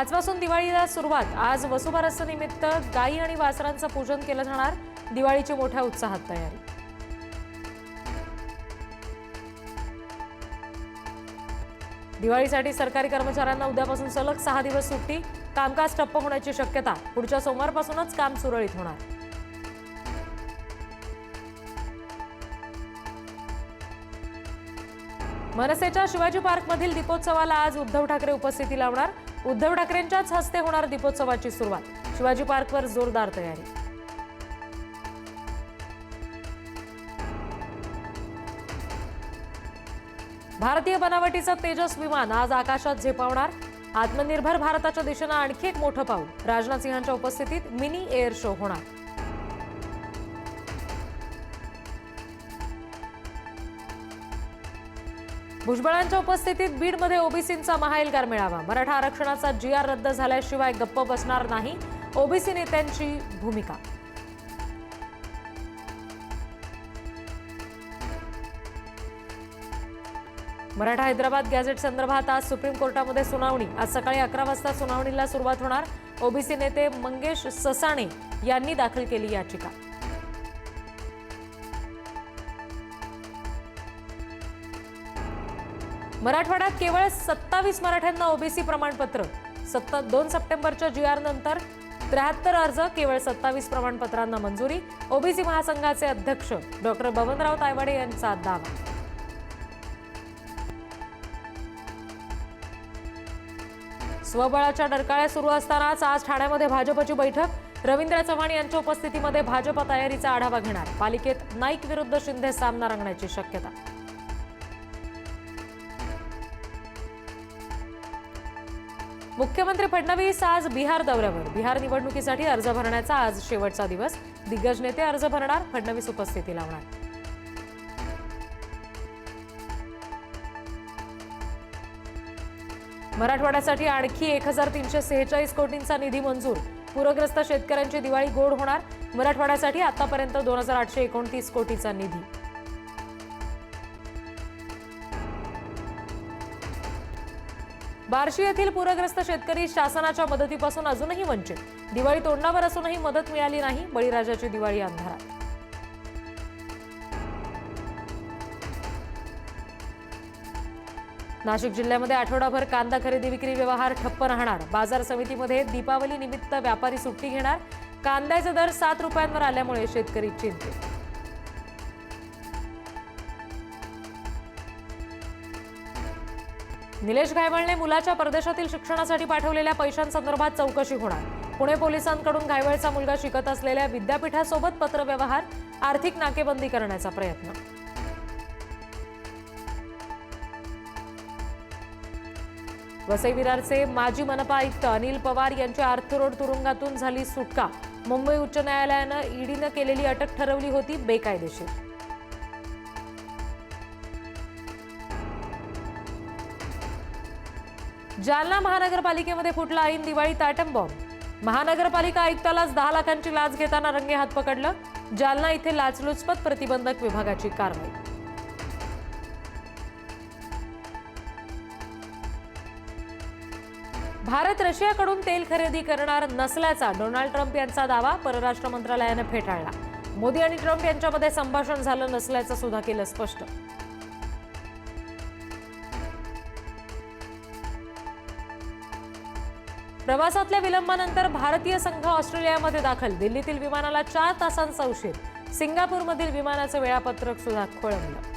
आजपासून दिवाळीला सुरुवात. आज वसुबारसनिमित्त गायी आणि वासरांचं पूजन केलं जाणार. दिवाळीची मोठ्या उत्साहात तयारी. दिवाळीसाठी सरकारी कर्मचाऱ्यांना उद्यापासून सलग सहा दिवस सुट्टी. कामकाज ठप्प होण्याची शक्यता. पुढच्या सोमवारपासूनच काम सुरळीत होणार. मनसेच्या शिवाजी पार्कमधील दीपोत्सवाला आज उद्धव ठाकरे उपस्थिती लावणार. उद्धव ठाकरेंच्याच हस्ते होणार दीपोत्सवाची सुरुवात. शिवाजी पार्कवर जोरदार तयारी. भारतीय बनावटीचं तेजस विमान आज आकाशात झेपावणार. आत्मनिर्भर भारताच्या दिशेनं आणखी एक मोठं पाऊल. राजनाथ सिंहांच्या उपस्थितीत मिनी एअर शो होणार. भुजबळांच्या उपस्थितीत बीडमध्ये ओबीसींचा महाएल्गार मेळावा. मराठा आरक्षणाचा जी आर रद्द झाल्याशिवाय गप्प बसणार नाही ओबीसी नेत्यांची भूमिका. मराठा हैदराबाद गॅझेट संदर्भात आज सुप्रीम कोर्टामध्ये सुनावणी. आज सकाळी अकरा वाजता सुनावणीला सुरुवात होणार. ओबीसी नेते मंगेश ससाणे यांनी दाखल केली याचिका. मराठवाड्यात केवळ सत्तावीस मराठ्यांना ओबीसी प्रमाणपत्र. सत्ता दोन सप्टेंबरच्या जी आर नंतर त्र्याहत्तर अर्ज केवळ सत्तावीस प्रमाणपत्रांना मंजुरी. ओबीसी महासंघाचे अध्यक्ष डॉक्टर बबनराव तायवाडे यांचा दावा. स्वबळाच्या डरकाळ्या सुरू असतानाच आज ठाण्यामध्ये भाजपची बैठक. रवींद्र चव्हाण यांच्या उपस्थितीमध्ये भाजप तयारीचा आढावा घेणार. पालिकेत नाईक विरुद्ध शिंदे सामना रंगण्याची शक्यता. मुख्यमंत्री फडणवीस आज बिहार दौऱ्यावर. बिहार निवडणुकीसाठी अर्ज भरण्याचा आज शेवटचा दिवस. दिग्गज नेते अर्ज भरणार फडणवीस उपस्थिती लावणार. मराठवाड्यासाठी आणखी एक हजार तीनशे सेहेचाळीस कोटींचा निधी मंजूर. पूरग्रस्त शेतकऱ्यांची दिवाळी गोड होणार. मराठवाड्यासाठी आतापर्यंत दोन हजार आठशे एकोणतीस कोटीचा निधी. बार्शी येथील पूरग्रस्त शेतकरी शासनाच्या मदतीपासून अजूनही वंचित. दिवाळी तोंडावर असूनही मदत मिळाली नाही बळीराजाची दिवाळी अंधारात. नाशिक जिल्ह्यामध्ये आठवडाभर कांदा खरेदी विक्री व्यवहार ठप्प राहणार. बाजार समितीमध्ये दीपावली निमित्त व्यापारी सुट्टी घेणार. कांद्याचे दर सात रुपयांवर आल्यामुळे शेतकरी चिंतित. निलेश घायवळने मुलाच्या परदेशातील शिक्षणासाठी पाठवलेल्या पैशांसंदर्भात चौकशी होणार. पुणे पोलिसांकडून घायवळचा मुलगा शिकत असलेल्या विद्यापीठासोबत पत्रव्यवहार आर्थिक नाकेबंदी करण्याचा प्रयत्न. वसई विरारचे माजी मनपा आयुक्त अनिल पवार यांच्या आर्थरोड तुरुंगातून झाली सुटका. मुंबई उच्च न्यायालयानं ईडीनं केलेली अटक ठरवली होती बेकायदेशीर. जालना महानगरपालिकेमध्ये फुटला ऐन दिवाळी ताटम बॉम्ब. महानगरपालिका आयुक्तालाच दहा लाखांची लाच घेताना रंगे हात पकडलं. जालना इथे लाचलुचपत प्रतिबंधक विभागाची कारवाई. भारत रशियाकडून तेल खरेदी करणार नसल्याचा डोनाल्ड ट्रम्प यांचा दावा परराष्ट्र मंत्रालयानं फेटाळला. मोदी आणि ट्रम्प यांच्यामध्ये संभाषण झालं नसल्याचं सुद्धा केलं स्पष्ट. प्रवासातल्या विलंबानंतर भारतीय संघ ऑस्ट्रेलियामध्ये दाखल. दिल्लीतील विमानाला चार तासांचा उशीर. सिंगापूरमधील विमानाचं वेळापत्रक सुद्धा खोळंबलं.